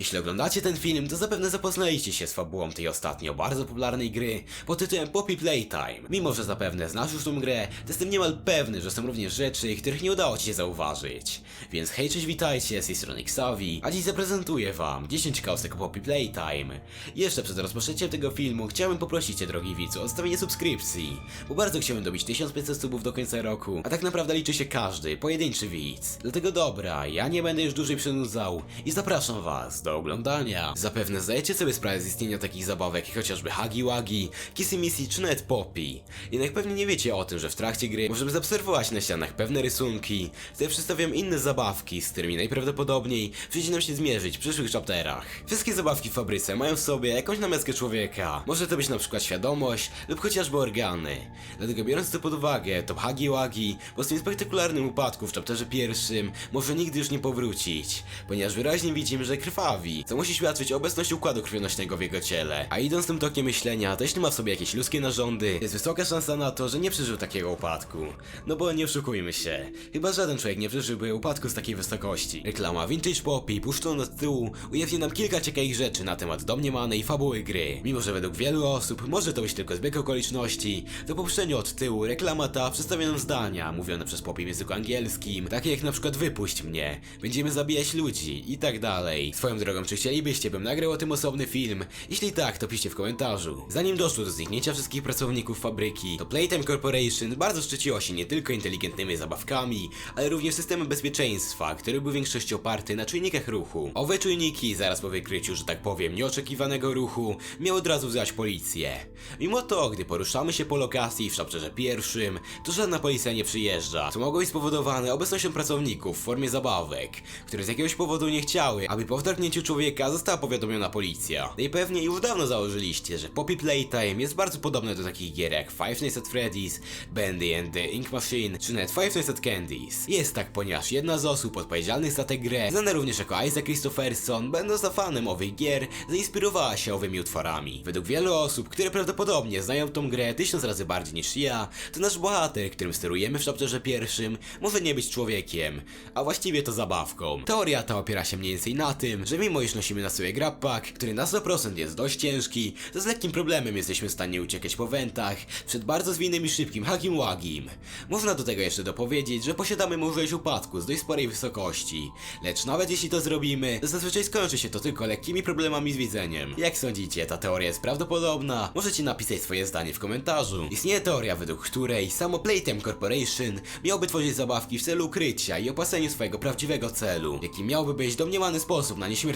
Jeśli oglądacie ten film, to zapewne zapoznaliście się z fabułą tej ostatnio bardzo popularnej gry pod tytułem Poppy Playtime. Mimo, że zapewne znasz już tą grę, to jestem niemal pewny, że są również rzeczy, których nie udało ci się zauważyć. Więc hej, cześć, witajcie, z tej strony Xavi, a dziś zaprezentuję wam 10 kausek o Poppy Playtime. Jeszcze przed rozpoczęciem tego filmu chciałem poprosić cię, drogi widzu, o zostawienie subskrypcji, bo bardzo chciałem dobić 1500 subów do końca roku, a tak naprawdę liczy się każdy, pojedynczy widz. Dlatego dobra, ja nie będę już dłużej przynudzał i zapraszam was do oglądania. Zapewne zdajecie sobie sprawę z istnienia takich zabawek jak chociażby Hagi Wagi, Kissy Missy czy nawet Poppy. Jednak pewnie nie wiecie o tym, że w trakcie gry możemy zaobserwować na ścianach pewne rysunki, które przedstawiają inne zabawki, z którymi najprawdopodobniej przyjdzie nam się zmierzyć w przyszłych chapterach. Wszystkie zabawki w fabryce mają w sobie jakąś namiastkę człowieka. Może to być na przykład świadomość lub chociażby organy. Dlatego biorąc to pod uwagę, to Hagi Wagi po swoim spektakularnym upadku w chapterze pierwszym może nigdy już nie powrócić, ponieważ wyraźnie widzimy, że krwawi, co musi świadczyć o obecności układu krwionośnego w jego ciele. A idąc tym tokiem myślenia, to jeśli ma w sobie jakieś ludzkie narządy, jest wysoka szansa na to, że nie przeżył takiego upadku. No bo nie oszukujmy się, chyba żaden człowiek nie przeżyłby upadku z takiej wysokości. Reklama Vintage Poppy puszczona z tyłu ujawni nam kilka ciekawych rzeczy na temat domniemanej fabuły gry. Mimo, że według wielu osób może to być tylko zbieg okoliczności, to po od tyłu reklama ta przedstawia nam zdania mówione przez Poppy w języku angielskim, takie jak na przykład wypuść mnie, będziemy zabijać ludzi i tak dalej. Swoją drogą, czy chcielibyście, bym nagrał o tym osobny film? Jeśli tak, to piszcie w komentarzu. Zanim doszło do zniknięcia wszystkich pracowników fabryki, to Playtime Corporation bardzo szczyciło się nie tylko inteligentnymi zabawkami, ale również systemem bezpieczeństwa, który był w większości oparty na czujnikach ruchu. Owe czujniki, zaraz po wykryciu, że tak powiem, nieoczekiwanego ruchu, miały od razu wzwać policję. Mimo to, gdy poruszamy się po lokacji w szapczerze pierwszym, to żadna policja nie przyjeżdża, co mogło być spowodowane obecnością pracowników w formie zabawek, które z jakiegoś powodu nie chciały, aby po wtargnięciu człowieka została powiadomiona policja. No i pewnie już dawno założyliście, że Poppy Playtime jest bardzo podobne do takich gier jak Five Nights at Freddy's, Bendy and the Ink Machine, czy nawet Five Nights at Candy's. Jest tak, ponieważ jedna z osób odpowiedzialnych za tę grę, znana również jako Isaac Christopherson, będąc fanem owych gier, zainspirowała się owymi utworami. Według wielu osób, które prawdopodobnie znają tą grę tysiąc razy bardziej niż ja, to nasz bohater, którym sterujemy w chapterze pierwszym, może nie być człowiekiem, a właściwie to zabawką. Teoria ta opiera się mniej więcej na tym, że mimo iż nosimy na sobie grabpak, który na 100% jest dość ciężki, to z lekkim problemem jesteśmy w stanie uciekać po wentach przed bardzo zwinnym i szybkim hagim łagim. Można do tego jeszcze dopowiedzieć, że posiadamy możliwość upadku z dość sporej wysokości, lecz nawet jeśli to zrobimy, to zazwyczaj skończy się to tylko lekkimi problemami z widzeniem. Jak sądzicie, ta teoria jest prawdopodobna? Możecie napisać swoje zdanie w komentarzu. Istnieje teoria, według której samo Playtime Corporation miałby tworzyć zabawki w celu ukrycia i opaseniu swojego prawdziwego celu, jaki miałby być domniemany sposób na nieśmiertelność.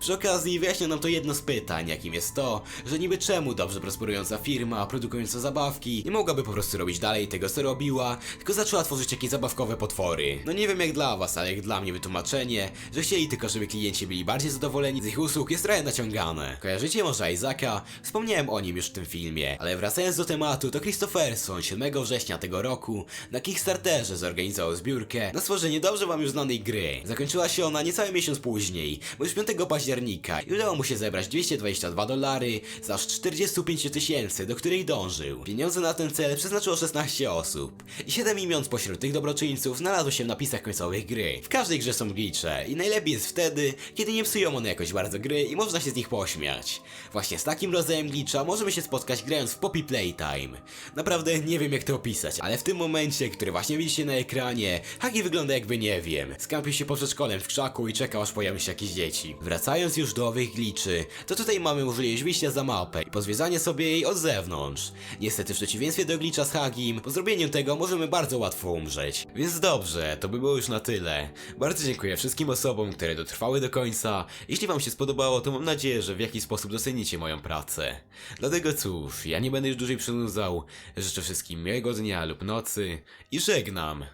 Przy okazji wyjaśnia nam to jedno z pytań, jakim jest to, że niby czemu dobrze prosperująca firma produkująca zabawki nie mogłaby po prostu robić dalej tego co robiła, tylko zaczęła tworzyć jakieś zabawkowe potwory. No nie wiem jak dla was, ale jak dla mnie wytłumaczenie, że chcieli tylko żeby klienci byli bardziej zadowoleni z ich usług jest trochę naciągane. Kojarzycie może Isaaca? Wspomniałem o nim już w tym filmie, ale wracając do tematu, to Christopherson 7 września tego roku na Kickstarterze zorganizował zbiórkę na stworzenie dobrze wam już znanej gry. Zakończyła się ona niecały miesiąc później, bo już 5 października udało mu się zebrać 222 dolary za aż 45 tysięcy, do których dążył. Pieniądze na ten cel przeznaczyło 16 osób i 7 imion spośród tych dobroczyńców znalazło się w napisach końcowych gry. W każdej grze są glitche i najlepiej jest wtedy, kiedy nie psują one jakoś bardzo gry i można się z nich pośmiać. Właśnie z takim rodzajem glitcha możemy się spotkać grając w Poppy Playtime. Naprawdę nie wiem jak to opisać, ale w tym momencie, który właśnie widzicie na ekranie, Hagi wygląda jakby nie wiem. Skampił się pod przedszkolem w krzaku i czekał aż pojawią się jakieś dzieci. Wracając już do owych gliczy, to tutaj mamy możliwość wyjścia za mapę i pozwiedzania sobie jej od zewnątrz. Niestety w przeciwieństwie do glitcha z Hagim, po zrobieniu tego możemy bardzo łatwo umrzeć. Więc dobrze, to by było już na tyle. Bardzo dziękuję wszystkim osobom, które dotrwały do końca. Jeśli wam się spodobało, to mam nadzieję, że w jakiś sposób docenicie moją pracę. Dlatego cóż, ja nie będę już dłużej przynudzał. Życzę wszystkim miłego dnia lub nocy i żegnam.